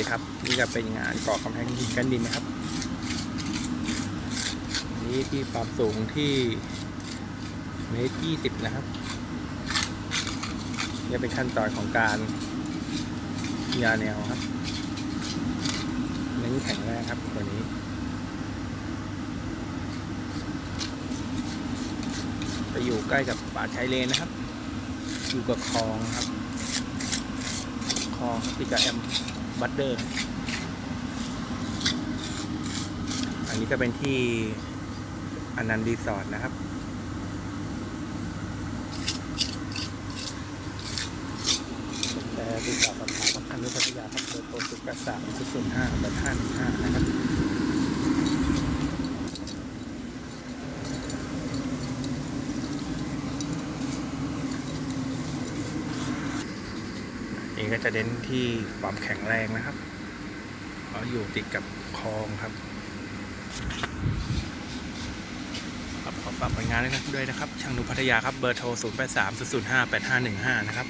ดีครับ นี่ก็เป็นงานก่อกำแพงหินกันดินนะครับ นี้ที่ความสูงที่เมตรยี่สิบนะครับนี่เป็นขั้นตอนของการยาแนวครับเน้นแข็งแรงครับตัวนี้ไปอยู่ใกล้กับป่าชายเลนนะครับ อยู่กับคลองครับคลองติดกับแอม บัตเดอร์ อันนี้ก็เป็นที่อนันต์รีสอร์ทนะครับแต่ติดต่อสอบถามกับทางนุพัทยาครับเบอร์โทรศูนย์แปดสามศูนย์ศูนย์ห้าแปดห้าหนึ่งห้านะครับ นี้ก็จะเน้นที่ความแข็งแรงนะครับเราอยู่ติดกับคลองครับครับขอฝากผลงานด้วยนะด้วยนะครับ ช่างนุพัทยาครับ เบอร์โทร 0 8 3 0 0 5 8 5 1 5 นะครับ